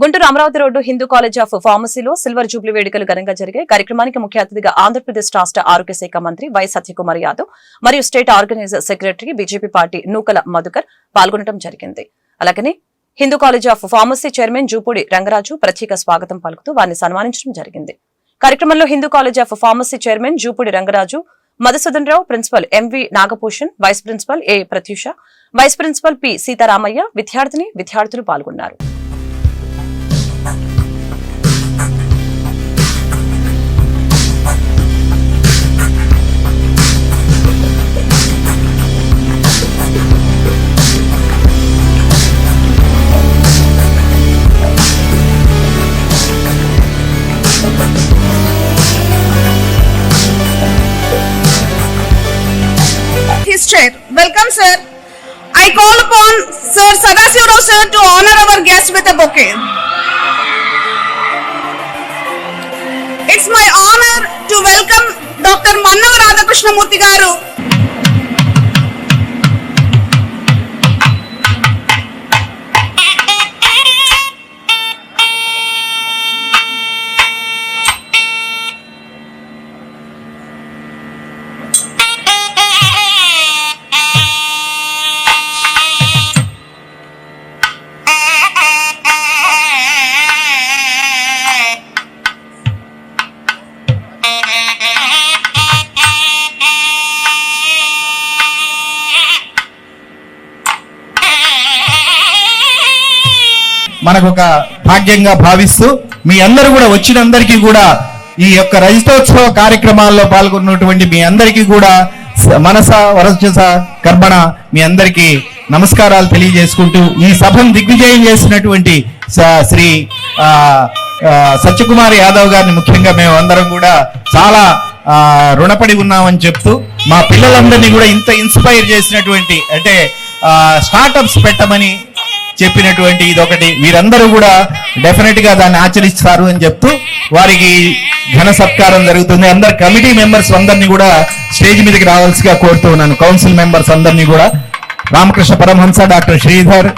Guntur Amaravati road Hindu college of ఫార్మసీలో silver jubilee వేడుకలు ఘనంగా జరిగాయి. కార్యక్రమానికి ముఖ్య అతిథిగా ఆంధ్రప్రదేశ్ రాష్ట్ర ఆరోగ్య శాఖ మంత్రి వై సత్యకుమార్ యాదవ్ మరియు state organiser secretary BJP party Nookala Madhukar పాల్గొనడం జరిగింది. అలాగనే Hindu college of pharmacy chairman Jupudi Rangaraju ప్రత్యేక స్వాగతం పలుకుతూ వారిని సన్మానించడం జరిగింది. కార్యక్రమంలో Hindu college of pharmacy chairman Jupudi Rangaraju Madhusudan Rao principal MV Nagabhushan vice principal A Pratyusha vice principal P Sitaramayya విద్యార్థిని విద్యార్థులు పాల్గొన్నారు. His chair. Welcome, sir. I call upon Sir Sadasivaro sir to honor our guest with a bouquet. It's my honor to welcome Dr. Mannav Radhakrishna garu. మనకు ఒక భాగ్యంగా భావిస్తూ మీ అందరూ కూడా వచ్చినందరికీ కూడా ఈ యొక్క రజతోత్సవ కార్యక్రమాల్లో పాల్గొన్నటువంటి మీ అందరికీ కూడా మనస వరచస కర్మణ మీ అందరికీ నమస్కారాలు తెలియజేసుకుంటూ ఈ సభను దిగ్విజయం చేసినటువంటి శ్రీ ఆ, సత్యకుమార్ యాదవ్ గారిని ముఖ్యంగా మేము అందరం కూడా చాలా రుణపడి ఉన్నామని చెప్తూ మా పిల్లలందరినీ కూడా ఇంత ఇన్స్పైర్ చేసినటువంటి అంటే స్టార్టప్స్ పెట్టమని చెప్పినటువంటి ఇదొకటి. వీరందరూ కూడా డెఫినెట్గా దాన్ని ఆచరిస్తారు అని చెప్తూ వారికి ఘన సత్కారం జరుగుతుంది. అందరు కమిటీ మెంబర్స్ అందరినీ కూడా స్టేజ్ మీదకి రావాల్సిగా కోరుతూ ఉన్నాను. కౌన్సిల్ మెంబర్స్ అందరినీ కూడా. రామకృష్ణ పరమహంస డాక్టర్ శ్రీధర్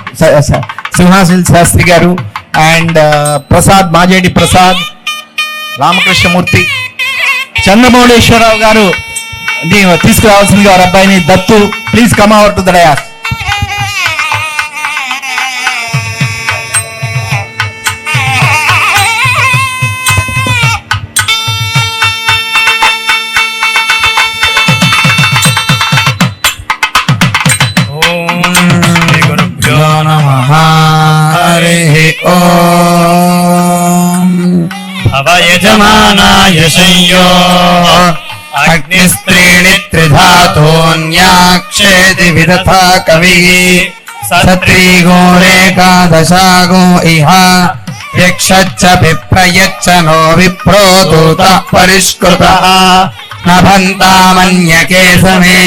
సింహాసిల్ శాస్త్రి గారు అండ్ ప్రసాద్ మాజేడి ప్రసాద్ రామకృష్ణమూర్తి చంద్రమౌళేశ్వరరావు గారు ని- తీసుకురావాల్సిందిగా వారి అబ్బాయిని Dattu please come over to the भवयजमानाय संयो अग्निस्त्रीणि त्रिधातोऽन्याक्षेति विदथा कविः सत्रीगोरेकादशागो इह यक्षच्च विप्रयच्च नो विप्रो दूतः परिष्कृतः नभन्तामन्यके समे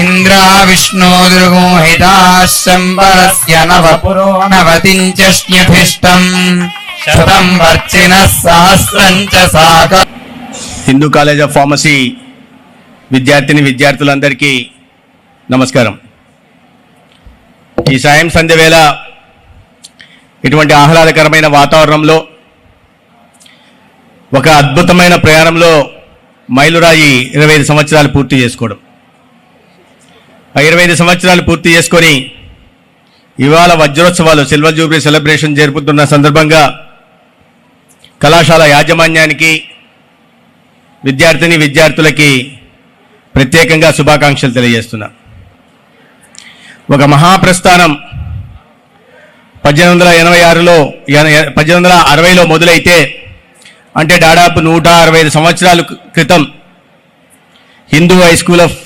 इन्द्रा विष्णोर्गोहिताः शम्बरस्य नवपुरो नवतिञ्चष्ण्यभिष्टम् शतम् वर्चिनः सहस्रम् च साक హిందూ కాలేజ్ ఆఫ్ ఫార్మసీ విద్యార్థిని విద్యార్థులందరికీ నమస్కారం ఈ సాయం సంధ్య వేళ ఇటువంటి ఆహ్లాదకరమైన వాతావరణంలో ఒక అద్భుతమైన ప్రయాణంలో మైలురాయి ఇరవై ఐదు సంవత్సరాలు పూర్తి చేసుకోవడం ఆ ఇరవై ఐదు సంవత్సరాలు పూర్తి చేసుకొని ఇవాళ వజ్రోత్సవాలు సిల్వర్ జూబ్లీ సెలబ్రేషన్ జరుపుతున్న సందర్భంగా కళాశాల యాజమాన్యానికి విద్యార్థిని విద్యార్థులకి ప్రత్యేకంగా శుభాకాంక్షలు తెలియజేస్తున్నా. ఒక మహాప్రస్థానం పద్దెనిమిది వందల ఎనభై ఆరులో పద్దెనిమిది వందల అరవైలో మొదలైతే అంటే దాదాపు నూట అరవై ఐదు సంవత్సరాల క్రితం Hindu high school of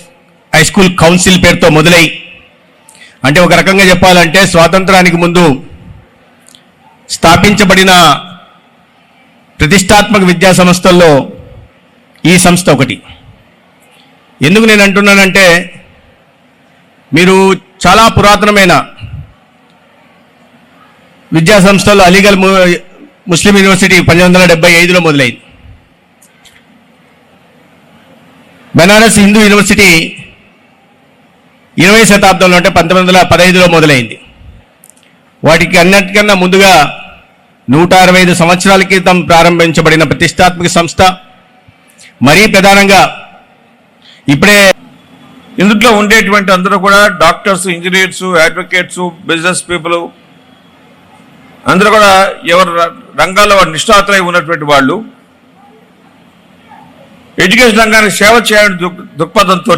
high school council పేరుతో మొదలై అంటే ఒక రకంగా చెప్పాలంటే స్వాతంత్రానికి ముందు స్థాపించబడిన ప్రతిష్టాత్మక విద్యా సంస్థల్లో ఈ సంస్థ ఒకటి. ఎందుకు నేను అంటున్నానంటే మీరు చాలా పురాతనమైన విద్యా సంస్థలు అలీగల్ ము- ముస్లిం యూనివర్సిటీ పంతొమ్మిది వందల డెబ్బై ఐదులో మొదలైంది. బెనారస్ హిందూ యూనివర్సిటీ ఇరవై శతాబ్దంలో అంటే పంతొమ్మిది వందల పదహైదులో మొదలైంది. వాటికి అన్నిటికన్నా ముందుగా నూట అరవై ఐదు సంవత్సరాల క్రితం ప్రారంభించబడిన ప్రతిష్టాత్మక సంస్థ మరీ ప్రధానంగా ఇప్పుడే ఇందులో ఉండేటువంటి అందరూ కూడా doctors engineers advocates business people అందరూ కూడా ఎవరి రంగాల్లో నిష్ణాతులై ఉన్నటువంటి వాళ్ళు ఎడ్యుకేషన్ రంగానికి సేవ చేయాలని దృక్పథంతో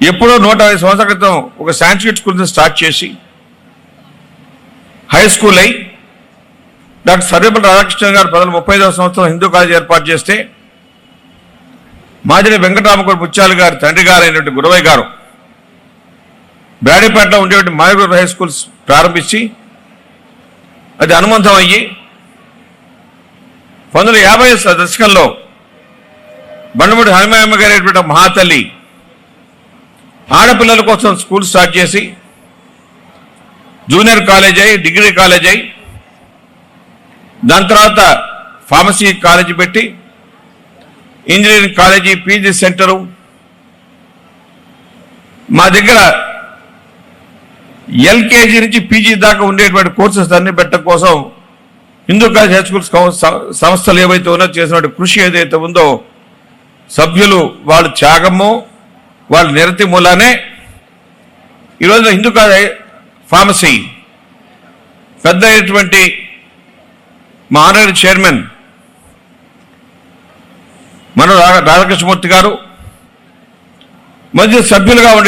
ఎప్పుడో నూట ఐదు సంవత్సరాల క్రితం ఒక సాంస్క్రిట్ స్కూల్ స్టార్ట్ చేసి హై స్కూల్ అయి డాక్టర్ సర్వేపల్లి రాధాకృష్ణ గారు ప్రజలు ముప్పై ఐదవ సంవత్సరం హిందూ కాలేజ్ ఏర్పాటు చేస్తే మాదిరి వెంకటరామకుడు పుచ్చాలు గారి తండ్రి గారు అయినటువంటి గురవయ్య గారు బ్రాడీపేటలో ఉండేటువంటి మాయగురు హై స్కూల్స్ ప్రారంభించి అది అనుబంధం అయ్యి పంతొమ్మిది యాభై దశకంలో బండమూడి హనుమయ్యమ్మ గారి మహాతల్లి ఆడపిల్లల కోసం స్కూల్ స్టార్ట్ చేసి జూనియర్ కాలేజ్ అయి డిగ్రీ కాలేజ్ అయి దాని తర్వాత ఫార్మసీ కాలేజీ పెట్టి ఇంజనీరింగ్ కాలేజీ పీజీ సెంటరు. మా దగ్గర ఎల్కేజీ నుంచి పీజీ దాకా ఉండేటువంటి కోర్సెస్ అన్ని పెట్టడం కోసం హిందూ కాలేజ్ హై స్కూల్ సం- సంస్థలు ఏవైతే ఉన్నో చేసినటువంటి కృషి ఏదైతే ఉందో సభ్యులు వాళ్ళు త్యాగము వాళ్ళ నిరతి మూలానే ఈరోజు హిందూ కాలేజ్ ఫార్మసీ పెద్ద అయినటువంటి మా ఆనరీ చైర్మన్ మన రా- రాధాకృష్ణమూర్తి గారు మధ్య సభ్యులుగా ఉండే